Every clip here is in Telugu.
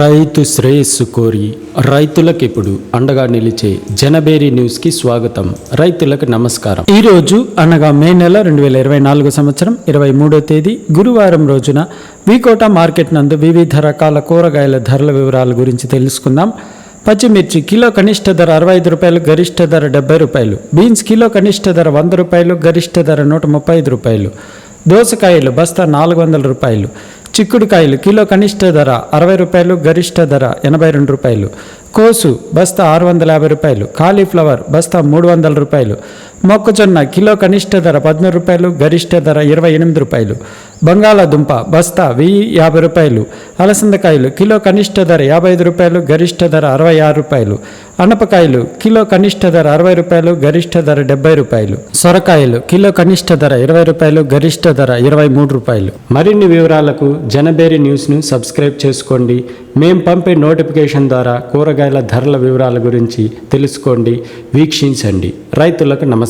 రైతు శ్రేయస్సు కోరి రైతులకు ఇప్పుడు అండగా నిలిచే జనబేరి న్యూస్కి స్వాగతం. రైతులకు నమస్కారం. ఈ రోజు అనగా మే నెల రెండు వేల ఇరవై నాలుగు సంవత్సరం ఇరవై మూడో తేదీ గురువారం రోజున వికోట మార్కెట్ నందు వివిధ రకాల కూరగాయల ధరల వివరాల గురించి తెలుసుకుందాం. పచ్చిమిర్చి కిలో కనిష్ట ధర అరవై ఐదు రూపాయలు గరిష్ట ధర డెబ్బై రూపాయలు. బీన్స్ కిలో కనిష్ట ధర వంద రూపాయలు గరిష్ట ధర నూట ముప్పై ఐదు రూపాయలు. దోసకాయలు బస్తా నాలుగు వందల రూపాయలు. చిక్కుడుకాయలు కిలో కనిష్ట ధర అరవై రూపాయలు గరిష్ట ధర ఎనభై రెండు రూపాయలు. కోసు బస్తా ఆరు వందల యాభై రూపాయలు కాలీఫ్లవర్ బస్తా మూడు వందల రూపాయలు మొక్కజొన్న కిలో కనిష్ట ధర పదమూడు రూపాయలు గరిష్ట ధర ఇరవై ఎనిమిది రూపాయలు. బంగాళాదుంప బస్తా వెయ్యి యాభై రూపాయలు. అలసందకాయలు కిలో కనిష్ట ధర యాభై ఐదు రూపాయలు గరిష్ట ధర అరవై ఆరు రూపాయలు. అనపకాయలు కిలో కనిష్ట ధర అరవై రూపాయలు గరిష్ట ధర డెబ్బై రూపాయలు. సొరకాయలు కిలో కనిష్ట ధర ఇరవై రూపాయలు గరిష్ట ధర ఇరవై మూడు రూపాయలు. మరిన్ని వివరాలకు జనబేరి న్యూస్ను సబ్స్క్రైబ్ చేసుకోండి. మేం పంపే నోటిఫికేషన్ ద్వారా కూరగాయల ధరల వివరాల గురించి తెలుసుకోండి. వీక్షించండి. రైతులకు నమస్కారం.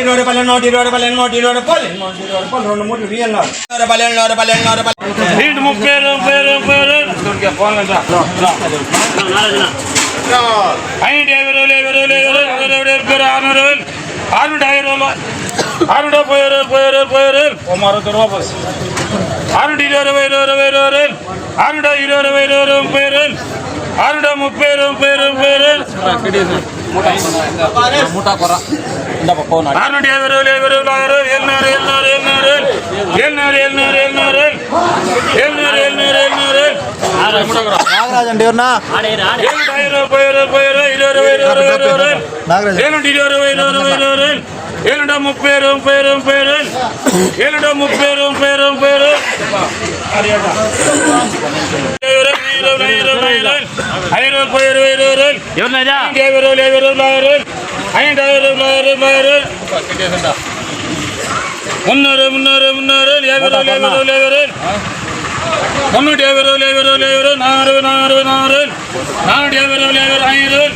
இருபது பதினொன்று இருபது பதினொன்று இருபது பதினொன்று இருபது பதினொன்று மூணு வீழ்நாள் பதினொன்று பதினொன்று பதினொன்று முப்பேரு பேரு பேரு போங்கடா ஐநூற்றி ஐநூறு ஐநூறு ஐநூறு பேர் அறுநூறு அறுநூற்றி ஐநூறு அறுநூறு போயிரு போயிரு போயிரு ஒம்பது ரூபா பஸ் அறுநூற்றி இருபது இருபது இருபது அறுநூற்றி இருபது இருபது பேரு அறுநூற்றி முப்பேரும் பேரும் பேரு மூட்டா குறா இந்த பக்கம் அறுநூற்றி ஐவரூல் ஐவரூல் ஆயிரம் எழுநூறு எழுநூறு எழுநூறு எழுநூறு எழுநூறு எழுநூறு எழுநூறு எழுநூறு நாகராஜன் நாகராஜன் ஏழுடா முப்பேரும் பேரும் பேரும் ஏழுடா முப்பேரும் பேரும் பேரும் ஐநூறு போய் இருபது இருபது ரூபாய் இருபது ஐம்பது ரூபாய் ஐம்பது ரூபாய் ஐநூறு ரூபாய் ரூபாய் முந்நூறு முந்நூறு முந்நூறு ஏழு ரூபாய் ஏழு ரூபாய் ஏழு ரூபாய் முன்னூற்றி ஐம்பது ரூபாய் ஐம்பது ரூபாய் ஐம்பது ரூபாய் நானூறு நானூறு நானூறு நானூற்றி ஐம்பது ரூபாய் ஐம்பது ஐநூறு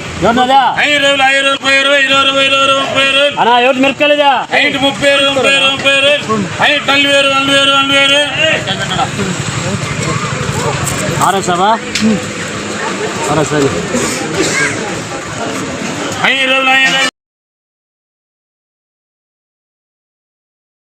ஐநூறு ரூபாய் ஐநூறு முப்பது ரூபாய் இருபது ரூபாய் இருபது ரூபாய் முப்பது ரூபாய் ஆனா எவ்வளவு மெற்கலதா ஐநூற்றி முப்பது ரூபாய் முப்பது ரூபாய் முப்பது ரூபாய் ஐநூற்றி நல்வேறு நல்வேறு நல்வேறு ஆர்எஸ்ஆவா Ara seni. Hayırlı lan